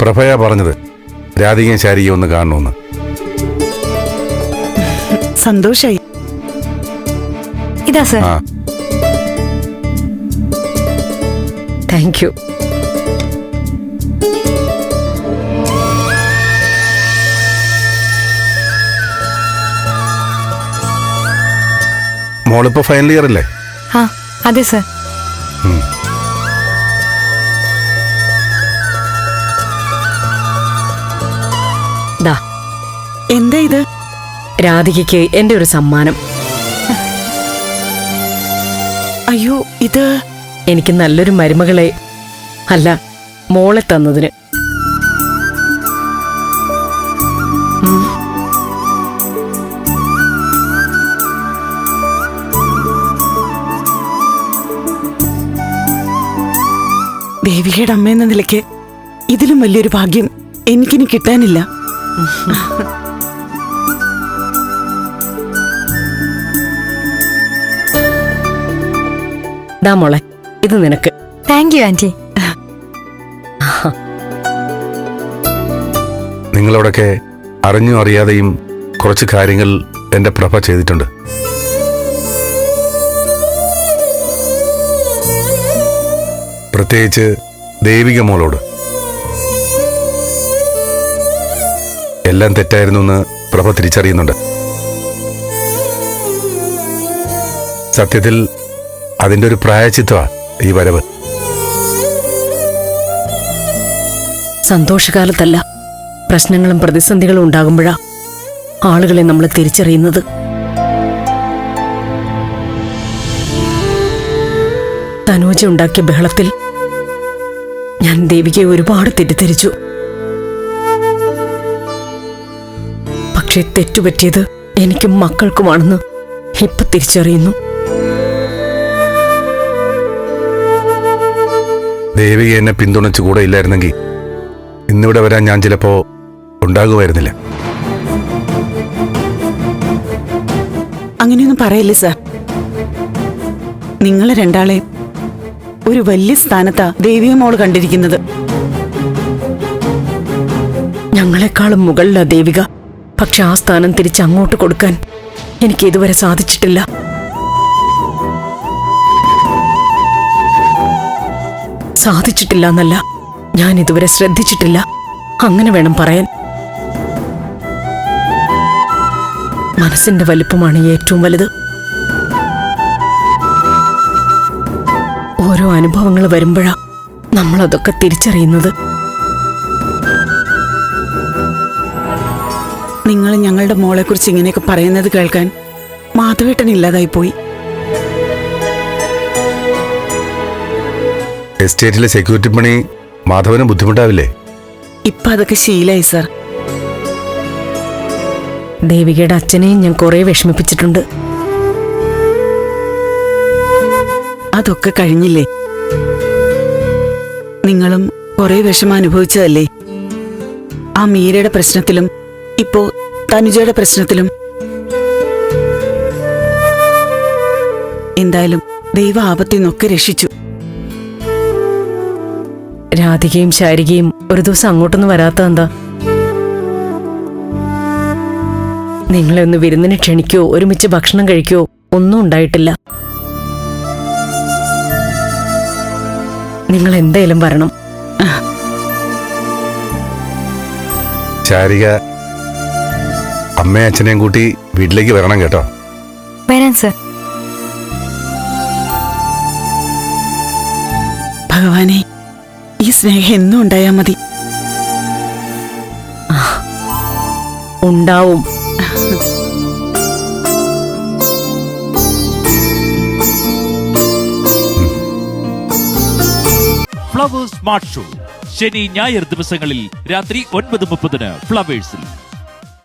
പ്രഭയാ പറഞ്ഞത്. രാധികയും ശാരികയും ഒന്ന് കാണണമെന്ന് സന്തോഷായി. ഇതാ സർ. ആ. താങ്ക് യു മോളിപ്പോ ഫൈനൽ ഇയർ അല്ലേ? ആ അതെ സർ. എന്താ ഇത്? രാധികയ്ക്ക് എന്റെ ഒരു സമ്മാനം. അയ്യോ ഇത് എനിക്ക് നല്ലൊരു മരുമകളെ അല്ല മോളെ തന്നതിന്. ദേവികയുടെ അമ്മ എന്ന നിലയ്ക്ക് ഇതിലും വലിയൊരു ഭാഗ്യം എനിക്കിനി കിട്ടാനില്ല. ദാ മോളെ ഇത് നിനക്ക്. താങ്ക് യു ആന്റി നിങ്ങളോടൊക്കെ അറിഞ്ഞും അറിയാതെയും കുറച്ച് കാര്യങ്ങൾ എന്റെ പ്രഭ ചെയ്തിട്ടുണ്ട്. പ്രത്യേകിച്ച് ദേവിക മോളോട്. എല്ലാം തെറ്റായിരുന്നു എന്ന് പ്രഭ തിരിച്ചറിയുന്നുണ്ട്. സത്യത്തിൽ അതിന്റെ ഒരു പ്രായച്ചിത്വ ഈ വരവ്. സന്തോഷകാലത്തല്ല. പ്രശ്നങ്ങളും പ്രതിസന്ധികളും ഉണ്ടാകുമ്പോഴാ ആളുകളെ നമ്മൾ തിരിച്ചറിയുന്നത്. തനൂജ ഉണ്ടാക്കിയ ബഹളത്തിൽ ഞാൻ ദേവികയെ ഒരുപാട് തെറ്റിദ്ധരിച്ചു. പക്ഷെ തെറ്റുപറ്റിയത് എനിക്കും മക്കൾക്കുമാണെന്ന് ഇപ്പൊ തിരിച്ചറിയുന്നു. ദേവിക എന്നെ പിന്തുണച്ച് കൂടെ ഇല്ലായിരുന്നെങ്കിൽ ഇന്നിവിടെ വരാൻ ഞാൻ ചിലപ്പോ ഉണ്ടാകുമായിരുന്നില്ല. അങ്ങനെയൊന്നും പറയല്ലേ സാർ? നിങ്ങളെ രണ്ടാളെ ഒരു വലിയ സ്ഥാനത്താ ദേവിക മോൾ കണ്ടിരിക്കുന്നത്. ഞങ്ങളെക്കാളും മുകളിലാ ദേവിക. പക്ഷെ ആ സ്ഥാനം തിരിച്ച് അങ്ങോട്ട് കൊടുക്കാൻ എനിക്ക് ഇതുവരെ സാധിച്ചിട്ടില്ല. സാധിച്ചിട്ടില്ല എന്നല്ല ഞാൻ ഇതുവരെ ശ്രദ്ധിച്ചിട്ടില്ല. അങ്ങനെ വേണം പറയാൻ. മനസ്സിന്റെ വലിപ്പമാണ് ഏറ്റവും വലുത്. ഓരോ അനുഭവങ്ങൾ വരുമ്പോഴാ നമ്മൾ അതൊക്കെ തിരിച്ചറിയുന്നത്. നിങ്ങൾ ഞങ്ങളുടെ മോളെക്കുറിച്ച് ഇങ്ങനെയൊക്കെ പറയുന്നത് കേൾക്കാൻ മാധവേട്ടൻ ഇല്ലാതായി പോയി എസ്റ്റേറ്റിലെ സെക്യൂരിറ്റി പണി മാധവന് ബുദ്ധിമുട്ടാവില്ലേ? ഇപ്പൊ അതൊക്കെ ശീലായി സർ ദേവികയുടെ അച്ഛനെയും ഞാൻ കുറെ വിഷമിപ്പിച്ചിട്ടുണ്ട്. അതൊക്കെ കഴിഞ്ഞില്ലേ? നിങ്ങളും കുറെ വിഷമം അനുഭവിച്ചതല്ലേ? ആ മീരയുടെ പ്രശ്നത്തിലും ഇപ്പോ തനുജയുടെ പ്രശ്നത്തിലും. എന്തായാലും ദൈവ ആപത്തിൽ നിന്നൊക്കെ രക്ഷിച്ചു. രാധികയും ശാരികയും ഒരു ദിവസം അങ്ങോട്ടൊന്നും വരാത്ത എന്താ? നിങ്ങളെ ഒന്ന് വിരുന്നിന് ക്ഷണിക്കോ ഒരുമിച്ച് ഭക്ഷണം കഴിക്കോ ഒന്നും ഉണ്ടായിട്ടില്ല. നിങ്ങൾ എന്തായാലും വരണം. ശാരിക അമ്മയും അച്ഛനെയും കൂട്ടി വീട്ടിലേക്ക് വരണം കേട്ടോ. വരാൻ സർ. ഭഗവാനെ ഈ സ്നേഹം എന്നും ഉണ്ടായാ മതി. ഉണ്ടാവും. Flowers smart show. ശനി ഞായർ ദിവസങ്ങളിൽ രാത്രി ഒൻപത് മുപ്പതിന് ഫ്ലവേഴ്സിൽ.